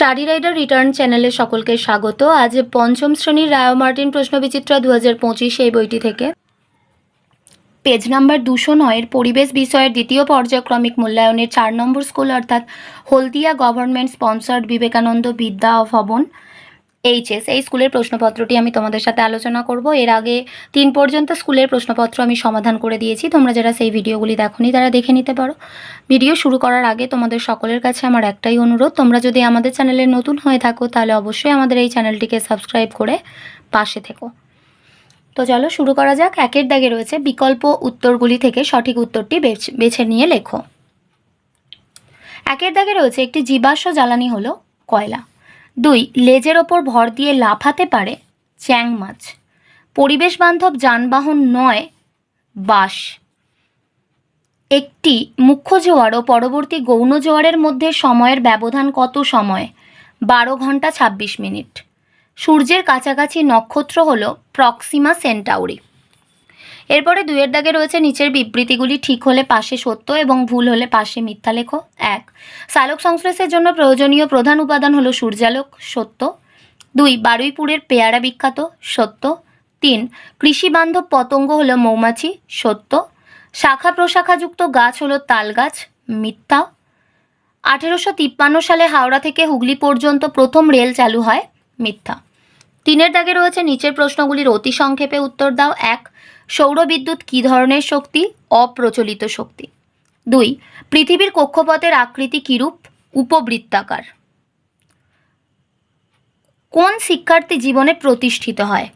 Study rider return চ্যানেলে সকলকে স্বাগত। আজ পঞ্চম শ্রেণির রায় মার্টিন প্রশ্নবিচিত্রা দু হাজার পঁচিশ এই বইটি থেকে। পেজ নাম্বার দুশো নয়ের পরিবেশ বিষয়ের দ্বিতীয় পর্যায়ক্রমিক মূল্যায়নের চার নম্বর স্কুল অর্থাৎ হলদিয়া গভর্নমেন্ট স্পন্সার্ড বিবেকানন্দ বিদ্যা ভবন। এইচএস এই স্কুলের প্রশ্নপত্রটি আমি তোমাদের সাথে আলোচনা করব। এর আগে তিন পর্যন্ত স্কুলের প্রশ্নপত্র আমি সমাধান করে দিয়েছি। তোমরা যারা সেই ভিডিওগুলি দেখোনি, তারা দেখে নিতে পারো। ভিডিও শুরু করার আগে তোমাদের সকলের কাছে আমার একটাই অনুরোধ, তোমরা যদি আমাদের চ্যানেলে নতুন হয়ে থাকো, তাহলে অবশ্যই আমাদের এই চ্যানেলটিকে সাবস্ক্রাইব করে পাশে থেকো। তো চলো শুরু করা যাক। একের দাগে রয়েছে, বিকল্প উত্তরগুলি থেকে সঠিক উত্তরটি বেছে বেছে নিয়ে লেখো। একের দাগে রয়েছে, একটি জীবাশ্ম জ্বালানি হলো কয়লা। দুই, লেজের ওপর ভর দিয়ে লাফাতে পারে চ্যাং মাছ। পরিবেশ বান্ধব যানবাহন নয়, বাস। একটি মুখ্য জোয়ার ও পরবর্তী গৌণ জোয়ারের মধ্যে সময়ের ব্যবধান কত সময়? বারো ঘণ্টা ছাব্বিশ মিনিট। সূর্যের কাছাকাছি নক্ষত্র হল প্রক্সিমা সেন্টাউরি। এরপরে দুয়ের দাগে রয়েছে নিচের বিবৃতিগুলি ঠিক হলে পাশে সত্য এবং ভুল হলে পাশে মিথ্যা লেখো। এক, সালোক সংশ্লেষের জন্য প্রয়োজনীয় প্রধান উপাদান হলো সূর্যালোক, সত্য। দুই, বারুইপুরের পেয়ারা বিখ্যাত, সত্য। তিন কৃষি বান্ধব পতঙ্গ হলো মৌমাছি, সত্য। শাখা প্রশাখাযুক্ত গাছ হলো তাল গাছ মিথ্যা। আঠেরোশো তিপ্পান্ন সালে হাওড়া থেকে হুগলি পর্যন্ত প্রথম রেল চালু হয় মিথ্যা। তিনের দাগে রয়েছে নিচের প্রশ্নগুলির অতি সংক্ষেপে উত্তর দাও। এক, সৌরবিদ্যুৎ কী ধরনের শক্তি? অপ্রচলিত শক্তি। দুই, পৃথিবীর কক্ষপথের আকৃতি কিরূপ? উপবৃত্তাকার। কোন শিক্ষার্থী জীবনে প্রতিষ্ঠিত হয়?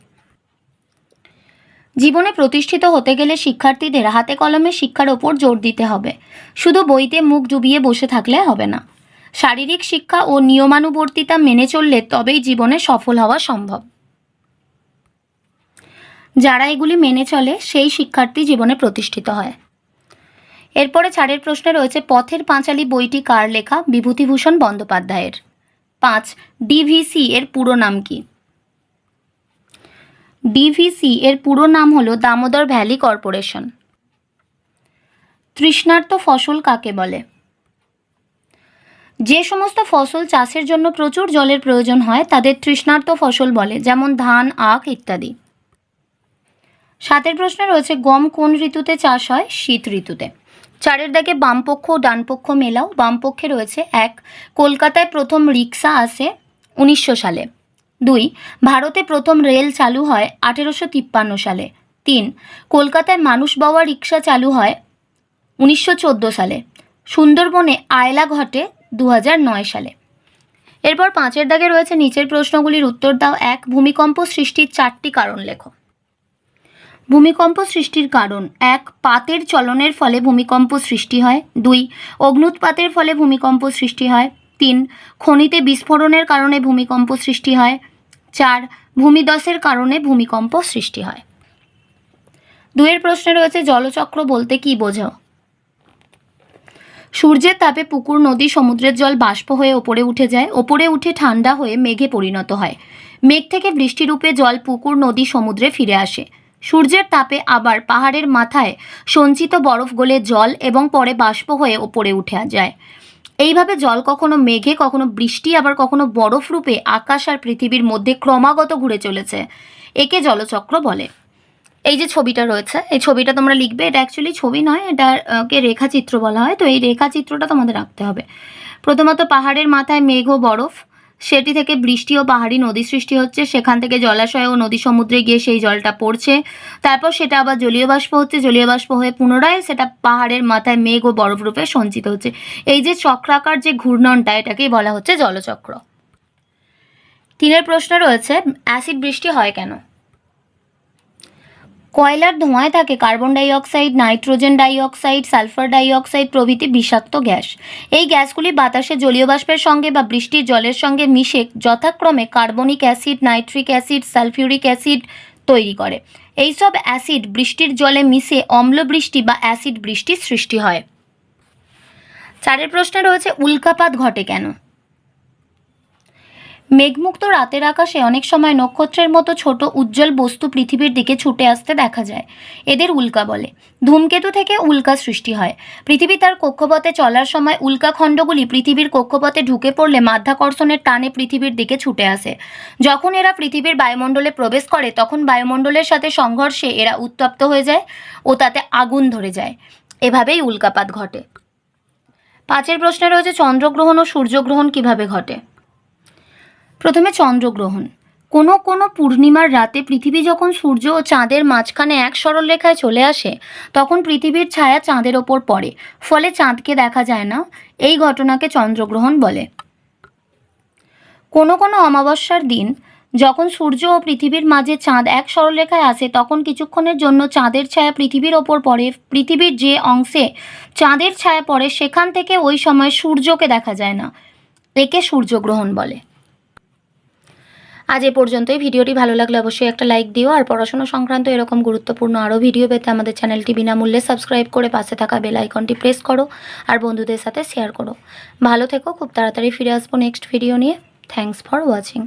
জীবনে প্রতিষ্ঠিত হতে গেলে শিক্ষার্থীদের হাতে কলমে শিক্ষার ওপর জোর দিতে হবে। শুধু বইতে মুখ ডুবিয়ে বসে থাকলে হবে না। শারীরিক শিক্ষা ও নিয়মানুবর্তিতা মেনে চললে তবেই জীবনে সফল হওয়া সম্ভব। যারা এগুলি মেনে চলে, সেই শিক্ষার্থী জীবনে প্রতিষ্ঠিত হয়। এরপরে ছাড়ের প্রশ্নে রয়েছে, পথের পাঁচালী বইটি কার লেখা? বিভূতিভূষণ বন্দ্যোপাধ্যায়ের। পাঁচ, ডিভিসি এর পুরো নাম কি? ডিভিসি এর পুরো নাম হল দামোদর ভ্যালি কর্পোরেশন। তৃষ্ণার্ত ফসল কাকে বলে? যে সমস্ত ফসল চাষের জন্য প্রচুর জলের প্রয়োজন হয়, তাদের তৃষ্ণার্ত ফসল বলে, যেমন ধান, আখ ইত্যাদি। সাতের প্রশ্নে রয়েছে, গম কোন ঋতুতে চাষ হয়? শীত ঋতুতে। চারের দাগে বামপক্ষ ও ডানপক্ষ মেলাও। বামপক্ষে রয়েছে, এক, কলকাতায় প্রথম রিক্সা আসে উনিশশো সালে। দুই, ভারতে প্রথম রেল চালু হয় আঠেরোশো তিপ্পান্ন সালে। তিন, কলকাতায় মানুষ বাওয়া রিক্সা চালু হয় উনিশশো চোদ্দ সালে। সুন্দরবনে আয়লা ঘটে দু সালে। এরপর পাঁচের দাগে রয়েছে নিচের প্রশ্নগুলির উত্তর দাও এক, ভূমিকম্প সৃষ্টির চারটি কারণ লেখো। ভূমিকম্প সৃষ্টির কারণ এক, পাতের চলনের ফলে ভূমিকম্প সৃষ্টি হয়। দুই, অগ্নুৎপাতের ফলে ভূমিকম্প সৃষ্টি হয়। তিন, খনিতে বিস্ফোরণের কারণে ভূমিকম্প সৃষ্টি হয়। চার, ভূমিদশের কারণে ভূমিকম্প সৃষ্টি হয়। দুয়ের প্রশ্নে রয়েছে জলচক্র বলতে কি বোঝো সূর্যের তাপে পুকুর, নদী, সমুদ্রের জল বাষ্প হয়ে ওপরে উঠে যায়। ওপরে উঠে ঠান্ডা হয়ে মেঘে পরিণত হয়। মেঘ থেকে বৃষ্টিরূপে জল পুকুর, নদী, সমুদ্রে ফিরে আসে। সূর্যের তাপে আবার পাহাড়ের মাথায় সঞ্চিত বরফ গলে জল এবং পরে বাষ্প হয়ে ওপরে উঠে যায়। এইভাবে জল কখনো মেঘে, কখনো বৃষ্টি, আবার কখনো বরফ রূপে আকাশ আর পৃথিবীর মধ্যে ক্রমাগত ঘুরে চলেছে। একে জলচক্র বলে। এই যে ছবিটা রয়েছে, এই ছবিটা তোমরা লিখবে, এটা অ্যাকচুয়ালি ছবি নয় এটাকে রেখাচিত্র বলা হয়, তো এই রেখাচিত্রটা তোমাদের রাখতে হবে। প্রথমত পাহাড়ের মাথায় মেঘ ও বরফ, সেটি থেকে বৃষ্টি ও পাহাড়ি নদী সৃষ্টি হচ্ছে, সেখান থেকে জলাশয় ও নদী সমুদ্রে গিয়ে সেই জলটা পড়ছে, তারপর সেটা আবার জলীয় বাষ্প হচ্ছে, জলীয় বাষ্প হয়ে পুনরায় সেটা পাহাড়ের মাথায় মেঘ ও বরফ রূপে সঞ্চিত হচ্ছে। এই যে চক্রাকার যে ঘূর্ণনটা, এটাকেই বলা হচ্ছে জলচক্র। তিনের প্রশ্ন রয়েছে, অ্যাসিড বৃষ্টি হয় কেন? কয়লার ধোঁয়ায় থাকে carbon dioxide nitrogen dioxide sulphur dioxide প্রভৃতি বিষাক্ত গ্যাস। এই গ্যাসগুলি বাতাসে জলীয় বাষ্পের সঙ্গে বা বৃষ্টির জলের সঙ্গে মিশে যথাক্রমে carbonic acid nitric acid sulphuric acid তৈরি করে। এইসব অ্যাসিড বৃষ্টির জলে মিশে অম্ল বৃষ্টি বা অ্যাসিড বৃষ্টির সৃষ্টি হয়। চারের প্রশ্নে রয়েছে, উল্কাপাত ঘটে কেন? মেঘমুক্ত রাতের আকাশে অনেক সময় নক্ষত্রের মতো ছোট উজ্জ্বল বস্তু পৃথিবীর দিকে ছুটে আসতে দেখা যায়। এদের উল্কা বলে। ধূমকেতু থেকে উল্কা সৃষ্টি হয়। পৃথিবী তার কক্ষপথে চলার সময় উল্কাখণ্ডগুলি পৃথিবীর কক্ষপথে ঢুকে পড়লে মাধ্যাকর্ষণের টানে পৃথিবীর দিকে ছুটে আসে। যখন এরা পৃথিবীর বায়ুমণ্ডলে প্রবেশ করে, তখন বায়ুমণ্ডলের সাথে সংঘর্ষে এরা উত্তপ্ত হয়ে যায় ও তাতে আগুন ধরে যায়। এভাবেই উল্কাপাত ঘটে। পাঁচের প্রশ্নে রয়েছে, চন্দ্রগ্রহণ ও সূর্যগ্রহণ কীভাবে ঘটে? প্রথমে চন্দ্রগ্রহণ। কোনো কোনো পূর্ণিমার রাতে পৃথিবী যখন সূর্য ও চাঁদের মাঝখানে এক সরল রেখায় চলে আসে, তখন পৃথিবীর ছায়া চাঁদের ওপর পড়ে, ফলে চাঁদকে দেখা যায় না। এই ঘটনাকে চন্দ্রগ্রহণ বলে। কোনো কোনো অমাবস্যার দিন, যখন সূর্য ও পৃথিবীর মাঝে চাঁদ এক সরলরেখায় আসে, তখন কিছুক্ষণের জন্য চাঁদের ছায়া পৃথিবীর ওপর পড়ে। পৃথিবীর যে অংশে চাঁদের ছায়া পড়ে, সেখান থেকে ওই সময় সূর্যকে দেখা যায় না। একে সূর্যগ্রহণ বলে। আজ এ পর্যন্ত এই ভিডিওটি ভালো লাগলে অবশ্যই একটা লাইক দিও। আর পড়াশোনা সংক্রান্ত এরকম গুরুত্বপূর্ণ আরও ভিডিও পেতে আমাদের চ্যানেলটি বিনামূল্যে সাবস্ক্রাইব করে পাশে থাকা বেল আইকনটি প্রেস করো আর বন্ধুদের সাথে শেয়ার করো। ভালো থেকো, খুব তাড়াতাড়ি ফিরে আসব নেক্সট ভিডিও নিয়ে। Thanks for watching.